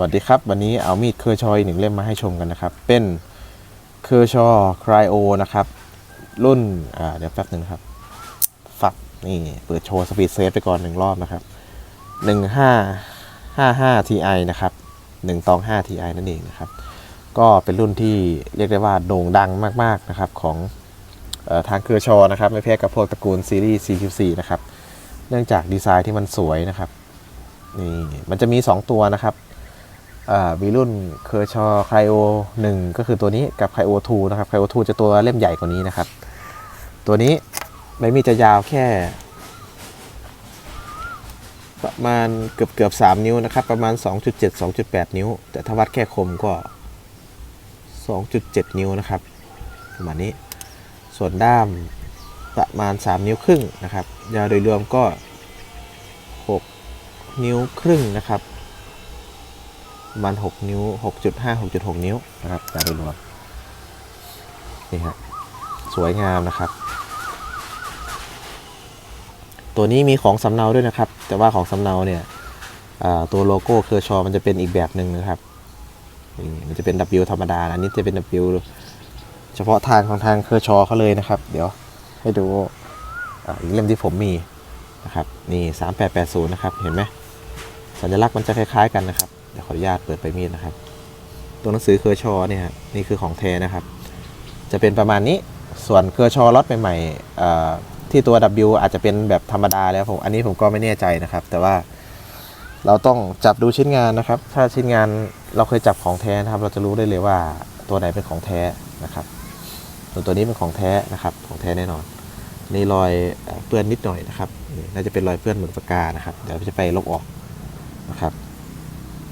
วัสดีครับ วันนี้เอามีดเคอร์ชอยหนึ่งเล่มมาให้ชมกันนะครับ เป็นเคอร์ชอครโอนะครับ รุ่นอ่าเดี๋ยวแป๊บหนึ่งครับฟักนี่เปิดโชว์สปีดเซฟไปก่อนหนึ่งรอบนะครับหนึ่งห้าห้าห้าทีไอนะครับหนึ่งตองห้าทีไอนั่นเองนะครับ ก็เป็นรุ่นที่เรียกได้ว่าโด่งดังมากๆนะครับของอทางเคอรือชอนะครับไม่แพ้กับพวกตระกูลซีรีส์ CQC นะครับ เนื่องจากดีไซน์ที่มันสวยนะครับนี่มันจะมี 2 ตัวนะครับ อ่ามีรุ่นเคอร์ชอไคโอ1ก็คือตัวนี้กับไคโอ2นะครับไคโอ2จะตัวเล่มใหญ่กว่านี้นะครับ ตัวนี้ใบมีดจะยาวแค่ ประมาณเกือบเกือบ3นิ้วนะครับ ประมาณ 2.7 2.8 นิ้ว แต่ถ้าวัดแค่คมก็ 2.7 นิ้วนะครับประมาณนี้ ส่วนด้ามประมาณ 3 นิ้วครึ่งนะครับ ยาวโดยรวมก็ 6 นิ้วครึ่งนะครับ ประมาณ6นิ้ว6.5 6.6นิ้วนะครับยาวโดยรวมนี่ฮะสวยงามนะครับ ตัวนี้มีของสำเนาด้วยนะครับ แต่ว่าของสำเนาเนี่ยตัวโลโก้เคอร์ชอมันจะเป็นอีกแบบหนึ่งนะครับนี่มันจะเป็น W ธรรมดาอันนี้จะเป็น W เฉพาะทางของทางเคอร์ชอเขาเลยนะครับ เดี๋ยวให้ดูอีกเล่มที่ผมมีนะครับนี่ 3880 นะครับ เห็นไหมสัญลักษณ์มันจะคล้ายๆกันนะครับ ดี๋ยวขออนุญาตเปิดไปมีดนะครับ ตัวหนังสือเคอร์ชอเนี่ยนี่คือของแท้นะครับ จะเป็นประมาณนี้ ส่วนเคอร์ชอล็อตใหม่ๆอ่ที่ตัว W อาจจะเป็นแบบธรรมดาแล้วผม อันนี้ผมก็ไม่แน่ใจนะครับ แต่ว่าเราต้องจับดูชิ้นงานนะครับ ถ้าชิ้นงานเราเคยจับของแท้นะครับ เราจะรู้ได้เลยว่าตัวไหนเป็นของแท้นะครับส่วนตัวนี้เป็นของแท้นะครับ ของแท้แน่นอน นี่รอยเอ่อเปื้อนนิดหน่อยนะครับนี่น่าจะเป็นรอยเปื้อนเหมือนปากกานะครับ เดี๋ยวจะไปลบออกนะครับ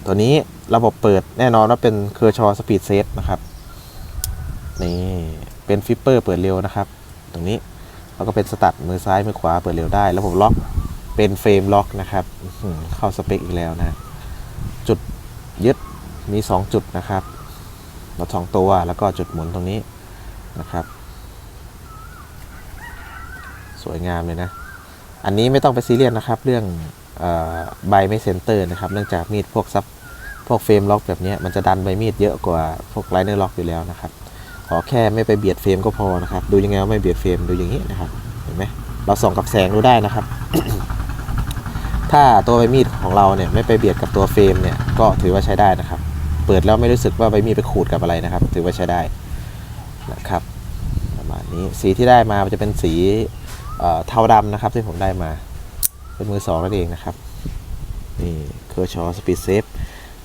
ตัวนี้ระบบเปิดแน่นอนว่าเป็นเคอร์ชอสปีดเซฟนะครับนี่เป็นฟิปเปอร์เปิดเร็วนะครับ ตรงนี้แล้วก็เป็นสตัดมือซ้ายมือขวาเปิดเร็วได้แล้วผมล็อกเป็นเฟรมล็อกนะครับเข้าสเปคอีกแล้วนะจุดยึดมี 2 จุดนะครับรถสองตัวแล้วก็จุดหมุนตรงนี้นะครับ สวยงามเลยนะ อันนี้ไม่ต้องไปซีเรียสนะครับ เรื่องใบไม่เซนเตอร์นะครับ เนื่องจากมีดพวกซับ พวกเฟรมล็อกแบบนี้มันจะดันใบมีดเยอะกว่าพวกไลเนอร์ล็อกอยู่แล้วนะครับ ขอแค่ไม่ไปเบียดเฟรมก็พอนะครับ ดูยังไงว่าไม่เบียดเฟรมดูอย่างนี้นะครับ เห็นไหมเราส่องกับแสงดูได้นะครับ ถ้าตัวใบมีดของเราเนี่ยไม่ไปเบียดกับตัวเฟรมเนี่ยก็ถือว่าใช้ได้นะครับ เปิดแล้วไม่รู้สึกว่าใบมีดไปขูดกับอะไรนะครับ ถือว่าใช้ได้นะครับประมาณนี้สีที่ได้มาจะเป็นสีเอ่อเทาดำนะครับที่ผมได้มา เป็นมือสองนั่นเองนะครับนี่เคอร์ชอสปีดเซฟ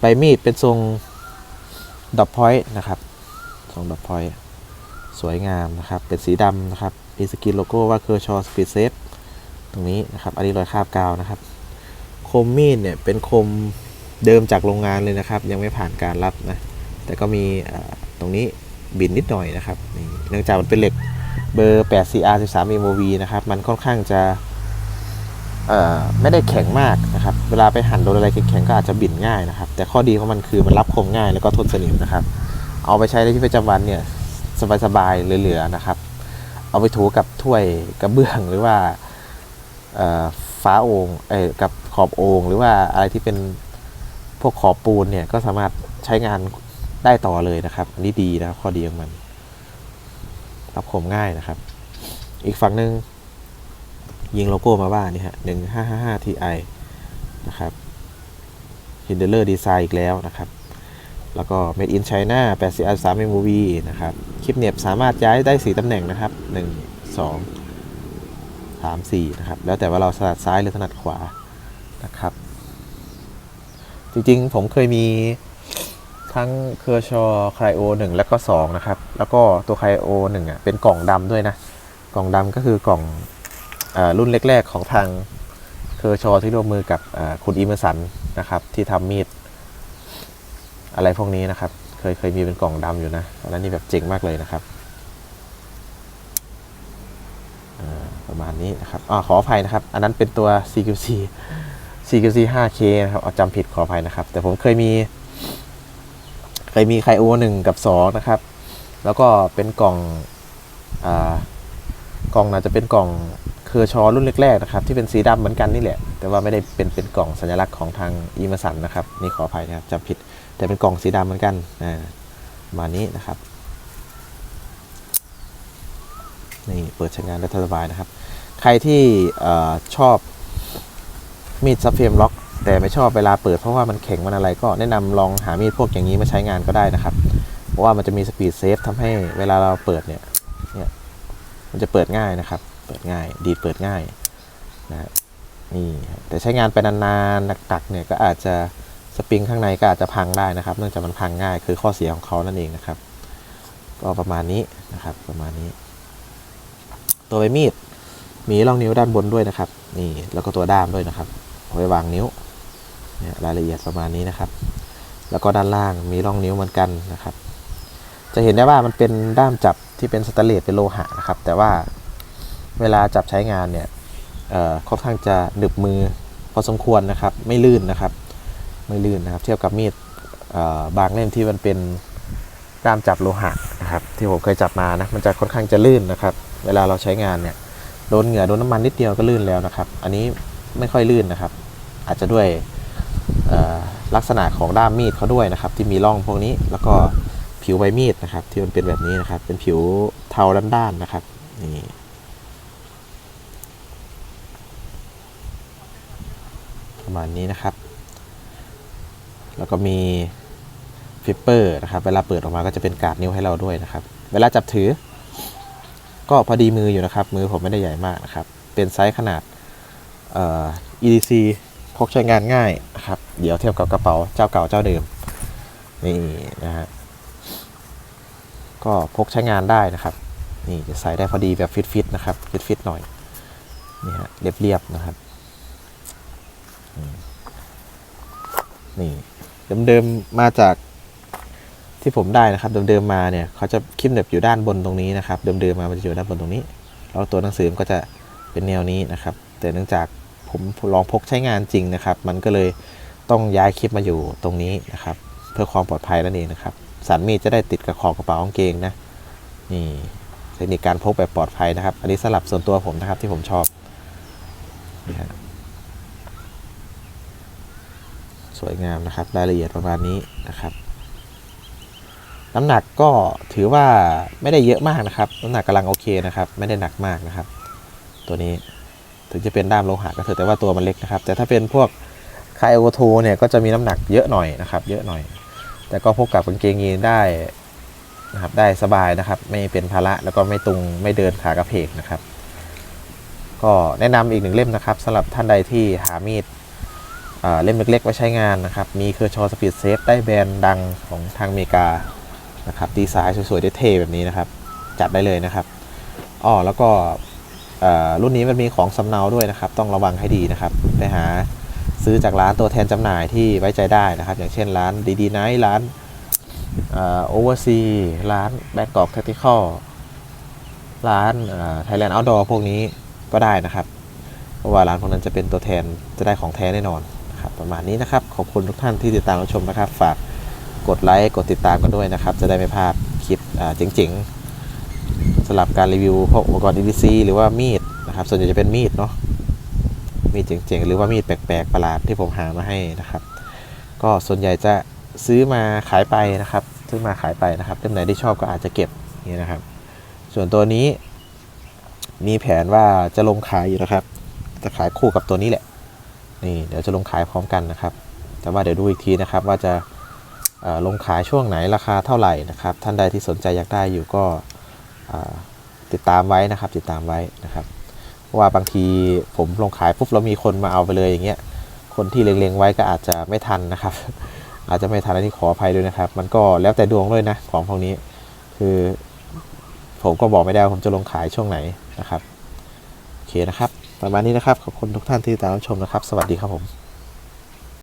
ใบมีดเป็นทรงดอปพอยต์นะครับทรงดอปพอยต์สวยงามนะครับ เป็นสีดำนะครับมีสกรีนโลโก้ว่าเคอร์ชอสปีดเซฟตรงนี้นะครับอันนี้รอยคราบกาวนะครับ คมมีดเนี่ยเป็นคมเดิมจากโรงงานเลยนะครับ ยังไม่ผ่านการรับนะ แต่ก็มีตรงนี้บินนิดหน่อยนะครับ เนื่องจากมันเป็นเหล็กเบอร์ 8CR 13 MOV นะครับ มันค่อนข้างจะ ไม่ได้แข็งมากนะครับ เวลาไปหั่นโดนอะไรแข็งๆก็อาจจะบินง่ายนะครับ แต่ข้อดีของมันคือมันรับคมง่ายแล้วก็ทนสนิมนะครับ เอาไปใช้ในที่ประจำวันเนี่ยสบายๆเหลือๆนะครับ เอาไปถูกับถ้วยกระเบื้องหรือว่าฟ้าโองเอ้กับขอบโองหรือว่าอะไรที่เป็นพวกขอบปูนเนี่ยก็สามารถใช้งานได้ต่อเลยนะครับ อันนี้ดีนะครับข้อดีของมันรับคมง่ายนะครับ อีกฝั่งหนึ่ง ยิงโลโก้มาว่านี่ฮะหนึ่งห้าห้าห้าทีไอนะครับฮินเดอร์ดีไซน์อีกแล้วนะครับ แล้วก็ Made in China 80อัน3 MOV นะครับ คลิปเหน็บสามารถย้ายได้ 4ตำแหน่งนะครับ 1 2 3 4 นะครับ แล้วแต่ว่าเราถนัดซ้ายหรือถนัดขวานะครับ จริงๆ ผมเคยมีทั้งเคอร์ชอไคโอ1แล้วก็ 2 นะครับ แล้วก็ตัวไคโอ1อะเป็นกล่องดำด้วยนะ กล่องดำก็คือกล่อง รุ่นแรก ๆ ของทางเคอร์ชอที่ร่วมมือกับคุณอีเมอร์สันนะครับที่ทำมีดอะไรพวกนี้นะครับ เคยเคยมีเป็นกล่องดำอยู่นะอันนั้นนี่แบบเจ๋งมากเลยนะครับประมาณนี้นะครับอขออภัยนะครับ อันนั้นเป็นตัว CQC CQC 5K นะครับเอาจำผิดขออภัยนะครับ แต่ผมเคยมี เคยมีไคโอหนึ่งกับสองนะครับ แล้วก็เป็นกล่องอกล่องน่าจะเป็นกล่อง เคอร์ชอรุ่นแรกๆนะครับที่เป็นสีดำเหมือนกันนี่แหละ แต่ว่าไม่ได้เป็นเป็นกล่องสัญลักษณ์ของทางอีมาสันนะครับนี่ขออภัยนะครับจำผิดแต่เป็นกล่องสีดำเหมือนกันอ่าประมานี้นะครับนี่เปิดใช้งานได้สบายนะครับ ใครที่เอ่อชอบมีดซับเฟรมล็อก แต่ไม่ชอบเวลาเปิดเพราะว่ามันแข็งมันอะไรก็แนะนำลองหามีดพวกอย่างนี้มาใช้งานก็ได้นะครับ เพราะว่ามันจะมีสปีดเซฟทำให้เวลาเราเปิดเนี่ยเนี่ยมันจะเปิดง่ายนะครับ ปิดง่าย ดีดเปิดง่ายนะนี่แต่ใช้งานไปนานๆหนักๆเนี่ยก็อาจจะสปริงข้างในก็อาจจะพังได้นะครับ เนื่องจากมันพังง่ายคือข้อเสียของเขานั่นเองนะครับ ก็ประมาณนี้นะครับประมาณนี้ ตัวใบมีดมีร่องนิ้วด้านบนด้วยนะครับ นี่แล้วก็ตัวด้ามด้วยนะครับไว้วางนิ้วเนี่ยรายละเอียดประมาณนี้นะครับ แล้วก็ด้านล่างมีร่องนิ้วเหมือนกันนะครับ จะเห็นได้ว่ามันเป็นด้ามจับที่เป็นสแตนเลสเป็นโลหะนะครับ แต่ว่า เวลาจับใช้งานเนี่ยเอ่อค่อนข้างจะหนึบมือพอสมควรนะครับ ไม่ลื่นนะครับ ไม่ลื่นนะครับ เทียบกับมีดบางเล่มที่มันเป็นด้ามจับโลหะนะครับ ที่ผมเคยจับมานะมันจะค่อนข้างจะลื่นนะครับ เวลาเราใช้งานเนี่ยโดนเหงื่อโดนน้ำมันนิดเดียวก็ลื่นแล้วนะครับ อันนี้ไม่ค่อยลื่นนะครับ อาจจะด้วยลักษณะของด้ามมีดเขาด้วยนะครับ ที่มีร่องพวกนี้แล้วก็ผิวใบมีดนะครับ ที่มันเป็นแบบนี้นะครับ เป็นผิวเทาด้านๆนะครับนี่ ประมาณนี้นะครับ แล้วก็มีฟิปเปอร์นะครับเวลาเปิดออกมาก็จะเป็นการ์ดนิ้วให้เราด้วยนะครับ เวลาจับถือ ก็พอดีมืออยู่นะครับ มือผมไม่ได้ใหญ่มากนะครับ เป็นไซส์ขนาดเอ่อ EDC พกใช้งานง่ายนะครับ เดี๋ยวเทียบกับกระเป๋าเจ้าเก่าเจ้าเดิมนี่นะฮะก็พกใช้งานได้นะครับ นี่จะใส่ได้พอดีแบบฟิตๆนะครับฟิตๆหน่อยนี่ฮะเรียบๆนะครับ นี่เดิมๆมาจากที่ผมได้นะครับเดิมๆมาเนี่ยเขาจะคลิปเหน็บอยู่ด้านบนตรงนี้นะครับเดิมๆมามันจะอยู่ด้านบนตรงนี้แล้วตัวหนังสือมันก็จะเป็นแนวนี้นะครับ แต่เนื่องจากผมลองพกใช้งานจริงนะครับ มันก็เลยต้องย้ายคลิปมาอยู่ตรงนี้นะครับ เพื่อความปลอดภัยนั่นเองนะครับ สันมีดจะได้ติดกับขอบกระเป๋ากางเกงนะนี่เทคนิคการพกแบบปลอดภัยนะครับ อันนี้สลับส่วนตัวผมนะครับที่ผมชอบนี่ฮะ สวยงามนะครับ รายละเอียดประมาณนี้นะครับน้ำหนักก็ถือว่าไม่ได้เยอะมากนะครับ น้ำหนักกำลังโอเคนะครับ ไม่ได้หนักมากนะครับ ตัวนี้ถึงจะเป็นด้ามโลหะก็เถอะแต่ว่าตัวมันเล็กนะครับ แต่ถ้าเป็นพวกคายโอโทเนี่ยก็จะมีน้ำหนักเยอะหน่อยนะครับ เยอะหน่อย แต่ก็พกกับกางเกงยีนได้นะครับได้สบายนะครับ ไม่เป็นภาระแล้วก็ไม่ตุงไม่เดินขากระเพกนะครับ ก็แนะนำอีกหนึ่งเล่มนะครับสำหรับท่านใดที่หามีด เล่มเล็กๆไว้ใช้งานนะครับ มีเคอร์ชอสปีดเซฟได้แบรนด์ดังของทางอเมริกานะครับดีไซน์สวยๆเท่ๆแบบนี้นะครับ จัดได้เลยนะครับอ้อแล้วก็รุ่นนี้มันมีของสำเนาด้วยนะครับ ต้องระวังให้ดีนะครับ ไปหาซื้อจากร้านตัวแทนจำหน่ายที่ไว้ใจได้นะครับ อย่างเช่นร้านดีดีไนท์ร้านโอเวอร์ซีร้านแบ g กอกแท c ติคอลร้านไทยแลนด์เอาท์ดอร์พวกนี้ก็ได้นะครับ เพราะว่าร้านพวกนั้นจะเป็นตัวแทนจะได้ของแท้แน่นอน ประมาณนี้นะครับ ขอบคุณทุกท่านที่ติดตามรับชมนะครับ ฝากกดไลค์กดติดตามกันด้วยนะครับ จะได้ไม่พลาดคลิปเจ๋งๆสำหรับการรีวิวพวกอุปกรณ์ EDC หรือว่ามีดนะครับ ส่วนใหญ่จะเป็นมีดเนาะมีดเจ๋งๆ หรือว่ามีดแปลกๆประหลาดที่ผมหามาให้นะครับ ก็ส่วนใหญ่จะซื้อมาขายไปนะครับ ซื้อมาขายไปนะครับเล่มไหนที่ชอบก็อาจจะเก็บนี่นะครับ ส่วนตัวนี้ มีแผนว่าจะลงขายอยู่นะครับ จะขายคู่กับตัวนี้แหละ นี่เดี๋ยวจะลงขายพร้อมกันนะครับ แต่ว่าเดี๋ยวดูอีกทีนะครับว่าจะลงขายช่วงไหนราคาเท่าไหร่นะครับ ท่านใดที่สนใจอยากได้อยู่ก็ติดตามไว้นะครับ ติดตามไว้นะครับเพราะว่าบางทีผมลงขายปุ๊บแล้วมีคนมาเอาไปเลยอย่างเงี้ยคนที่เล็งๆไว้ก็อาจจะไม่ทันนะครับ อาจจะไม่ทันอันนี้ขออภัยด้วยนะครับ มันก็แล้วแต่ดวงด้วยนะของพวกนี้ คือผมก็บอกไม่ได้ว่าผมจะลงขายช่วงไหนนะครับโอเคนะครับ ประมาณนี้นะครับ ขอบคุณทุกท่านที่ติดตามรับชมนะครับ สวัสดีครับผม